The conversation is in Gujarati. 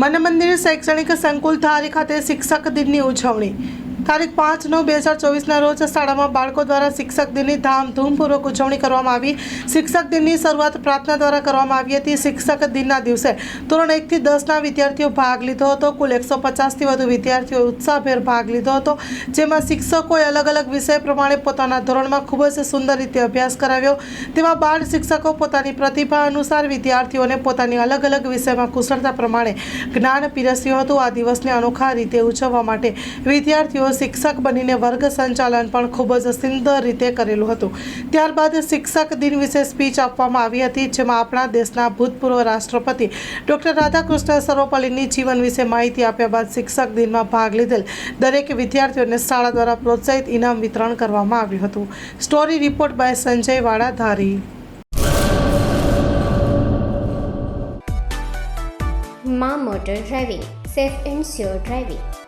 મન મંદિર શૈક્ષણિક સંકુલ ધારી ખાતે શિક્ષક દિનની ઉજવણી. તારીખ પાંચ નવ બે હજાર ચોવીસના રોજ શાળામાં બાળકો દ્વારા શિક્ષક દિનની ધામધૂમપૂર્વક ઉજવણી કરવામાં આવી. શિક્ષક દિનની શરૂઆત પ્રાર્થના દ્વારા કરવામાં આવી હતી. શિક્ષક દિનના દિવસે ધોરણ એકથી દસના વિદ્યાર્થીઓ ભાગ લીધો હતો. કુલ એકસો પચાસથી વધુ વિદ્યાર્થીઓએ ઉત્સાહભેર ભાગ લીધો હતો. જેમાં શિક્ષકોએ અલગ અલગ વિષય પ્રમાણે પોતાના ધોરણમાં ખૂબ જ સુંદર રીતે અભ્યાસ કરાવ્યો. તેમાં બાળ શિક્ષકો પોતાની પ્રતિભા અનુસાર વિદ્યાર્થીઓને પોતાની અલગ અલગ વિષયમાં કુશળતા પ્રમાણે જ્ઞાન પીરસ્યું હતું. આ દિવસને અનોખા રીતે ઉજવવા માટે વિદ્યાર્થીઓ શિક્ષક બનીને વર્ગ સંચાલન પણ ખૂબ જ સુંદર રીતે કરેલું હતું. ત્યારબાદ શિક્ષક દિન વિશે સ્પીચ આપવામાં આવી હતી, જેમાં આપણા દેશના ભૂતપૂર્વ રાષ્ટ્રપતિ ડૉક્ટર રાધાકૃષ્ણ સર્વપલ્લીની જીવન વિશે માહિતી આપ્યા બાદ શિક્ષક દિનમાં ભાગ લીધેલ દરેક વિદ્યાર્થીઓને શાળા દ્વારા પ્રોત્સાહિત ઇનામ વિતરણ કરવામાં આવ્યું હતું. સ્ટોરી રિપોર્ટ બાય સંજય વાળા ધારી માં motor driving, safe and sure driving.